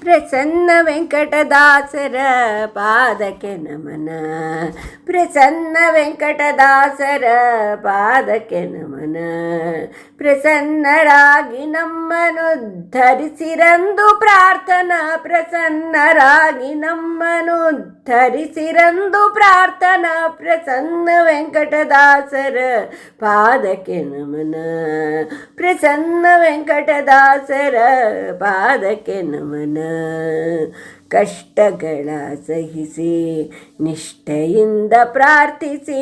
ಪ್ರಸನ್ನ ವೆಂಕಟದಾಸರ ಪಾದಕ್ಕೆ ನಮನ. ಪ್ರಸನ್ನ ವೆಂಕಟದಾಸರ ಪಾದಕ್ಕೆ ನಮನ. ಪ್ರಸನ್ನರಾಗಿ ನಮ್ಮನು ಧರಿಸಿರಂದು ಪ್ರಾರ್ಥನಾ ಪ್ರಸನ್ನರಾಗಿ ನಮ್ಮನು ಧರಿಸಿರಂದು ಪ್ರಾರ್ಥನಾ ಪ್ರಸನ್ನ ವೆಂಕಟದಾಸರ ಪಾದಕ್ಕೆ ನಮನ. ಪ್ರಸನ್ನ ವೆಂಕಟದಾಸರ ಪಾದಕ್ಕೆ ನಮನ. ಕಷ್ಟಗಳ ಸಹಿಸಿ, ನಿಷ್ಠೆಯಿಂದ ಪ್ರಾರ್ಥಿಸಿ,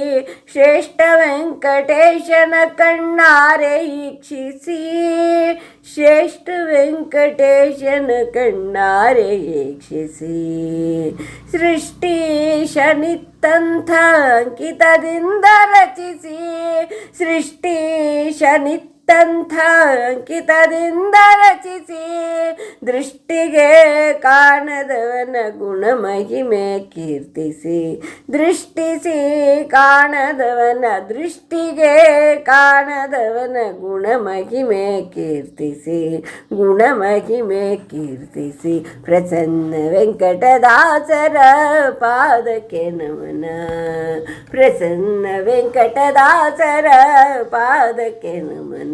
ಶ್ರೇಷ್ಠ ವೆಂಕಟೇಶನ ಕಣ್ಣಾರೆ ಈಕ್ಷಿಸಿ ಶ್ರೇಷ್ಠ ವೆಂಕಟೇಶನ ಕಣ್ಣಾರೆ ಈಕ್ಷಿಸಿ ಸೃಷ್ಟೀಶನಿತ್ತಂಥ ಅಂಕಿತದಿಂದ ರಚಿಸಿ, ಸೃಷ್ಟಿ ಸೃಷ್ಟೀಶನಿತ್ತ ತಂಥ ಅಂಕಿತದಿಂದ ರಚಿಸಿ ದೃಷ್ಟಿಗೆ ಕಾಣದವನ ಗುಣಮಹಿಮೆ ಕೀರ್ತಿಸಿ ದೃಷ್ಟಿಸಿ ಕಾಣದವನ ದೃಷ್ಟಿಗೆ ಕಾಣದವನ ಗುಣಮಹಿಮೆ ಕೀರ್ತಿಸಿ ಗುಣ ಮಹಿಮೆ ಕೀರ್ತಿಸಿ ಪ್ರಸನ್ನ ವೆಂಕಟದಾಸರ ಪಾದಕ್ಕೆ ನಮನ. ಪ್ರಸನ್ನ ವೆಂಕಟದಾಸರ ಪಾದಕ್ಕೆ ನಮನ.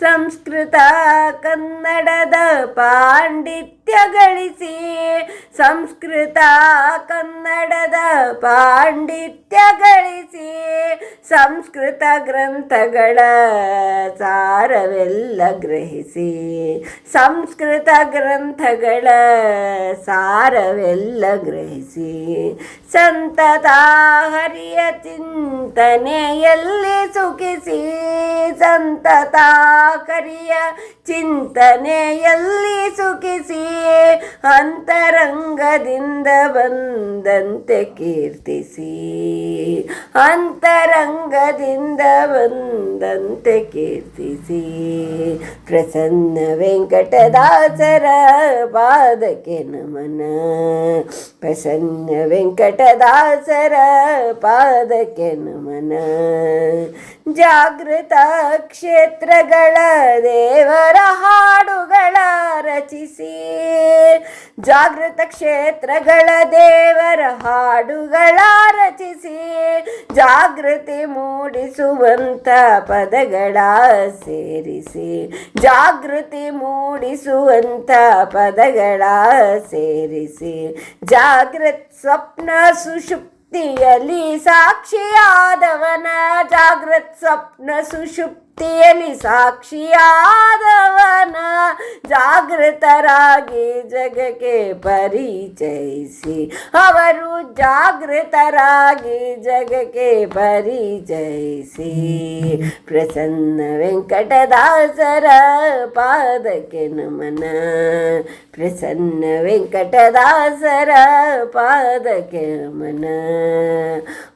ಸಂಸ್ಕೃತ, ಕನ್ನಡದ ಪಾಂಡಿತ್ಯ ಗಳಿಸಿ, ಸಂಸ್ಕೃತ, ಕನ್ನಡದ ಪಾಂಡಿತ್ಯ ಗಳಿಸಿ, ಸಂಸ್ಕೃತ ಗ್ರಂಥಗಳ ಸಾರವೆಲ್ಲ ಗ್ರಹಿಸಿ, ಸಂಸ್ಕೃತ ಗ್ರಂಥಗಳ ಸಾರವೆಲ್ಲ ಗ್ರಹಿಸಿ, ಸಂತತ ಹರಿಯ ಚಿಂತನೆಯಲ್ಲಿ ಸುಖಿಸಿ, ಸಂತತ ಕರಿಯ ಚಿಂತನೆಯಲ್ಲಿ ಸುಖಿಸಿ ಅಂತರಂಗದಿಂದ ಬಂದಂತೆ ಕೀರ್ತಿಸಿ. ಅಂತರಂಗದಿಂದ ಬಂದಂತೆ ಕೀರ್ತಿಸಿ. ಪ್ರಸನ್ನ ವೆಂಕಟದಾಸರ ಪಾದಕ್ಕೆ ನಮನ. ಪ್ರಸನ್ನ ವೆಂಕಟದಾಸರ ಪಾದಕ್ಕೆ ನಮನ. ಜಾಗೃತ ಕ್ಷೇತ್ರಗಳ ದೇವರ ಹಾಡುಗಳ ರಚಿಸಿ. ಜಾಗೃತ ಕ್ಷೇತ್ರಗಳ ದೇವರ ಹಾಡುಗಳ ರಚಿಸಿ. ಜಾಗೃತಿ ಮೂಡಿಸುವಂತ ಪದಗಳ ಸೇರಿಸಿ. ಜಾಗೃತಿ ಮೂಡಿಸುವಂಥ ಪದಗಳ ಸೇರಿಸಿ. ಜಾಗೃತ್ ಸ್ವಪ್ನ ಸುಷುಪ್ ಸುಷುಪ್ತಿಯಲ್ಲಿ ಸಾಕ್ಷಿಯಾದವನ. ಜಾಗೃತ್ ಸ್ವಪ್ನ ಸುಷುಪ್ತಿಯಲ್ಲಿ ಸಾಕ್ಷಿಯಾದವನ ಜಾಗೃತರಾಗಿ ಜಗಕ್ಕೆ ಪರಿಚಯಿಸಿ. ಅವರು ಜಾಗೃತರಾಗಿ ಜಗಕ್ಕೆ ಪರಿಚಯಿಸಿ. ಪ್ರಸನ್ನ ವೆಂಕಟದಾಸರ ಪಾದಕ್ಕೆ ನಮನ. ಪ್ರಸನ್ನ ವೆಂಕಟದಾಸರ ಪಾದಕ್ಕೆ ನಮನ.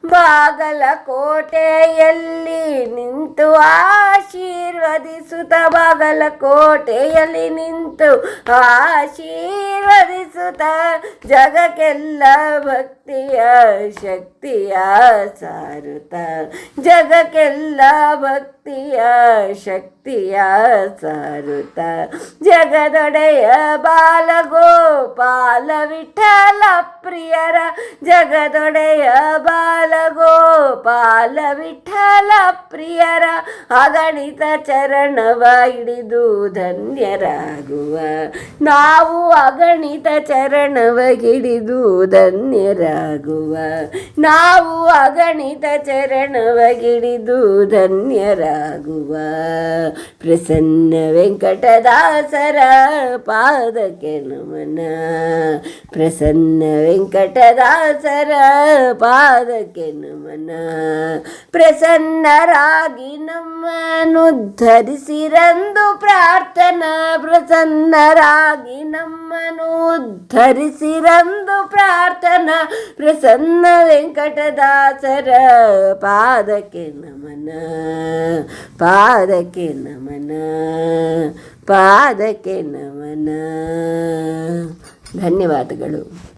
ಬಾಗಲಕೋಟೆಯಲ್ಲಿ ನಿಂತು ಆಶೀರ್ವದಿಸುತ್ತ ಬಾಗಲಕೋಟೆಯಲ್ಲಿ ನಿಂತು ಆಶೀರ್ವದಿಸುತ್ತ ಜಗಕ್ಕೆಲ್ಲ ಭಕ್ತಿಯ ಶಕ್ತಿಯ ಸಾರುತ್ತ ಜಗಕ್ಕೆಲ್ಲ ಭಕ್ತಿಯ ಶಕ್ತಿಯ ಸಾರುತ. ಜಗದೊಡೆಯ ಬಾಲಗೋಪಾಲ ವಿಠಲ ಪ್ರಿಯರ. ಜಗದೊಡೆಯ ಬಾಲಗೋಪಾಲ ವಿಠಲ ಪ್ರಿಯರ. ಅಗಣಿತ ಚರಣವ ಹಿಡಿದು ಧನ್ಯರಾಗುವ. ನಾವು ಅಗಣಿತ ಚರಣವ ಹಿಡಿದು ಧನ್ಯರಾಗುವ. ನಾವು ಅಗಣಿತ ಚರಣವ ಹಿಡಿದು ಧನ್ಯರಾಗುವ ಪ್ರಸನ್ನ ವೆಂಕಟದಾಸರ ಪಾದಕ್ಕೆ ನಮನ. ಪ್ರಸನ್ನ ವೆಂಕಟದಾಸರ ಪಾದಕ್ಕೆ ನಮನ. ಪ್ರಸನ್ನರಾಗಿ ನಮ್ಮನ್ನು ಧರಿಸಿರಂದು ಪ್ರಾರ್ಥನಾ ಪ್ರಸನ್ನರಾಗಿ ನಮ್ಮನ್ನು ಧರಿಸಿರಂದು ಪ್ರಾರ್ಥನಾ ಪ್ರಸನ್ನ ವೆಂಕಟದಾಸರ ಪಾದಕ್ಕೆ ನಮನ. ಪಾದಕ್ಕೆ ನಮನ ಪಾದಕ್ಕೆ ನಮನ. ಧನ್ಯವಾದಗಳು.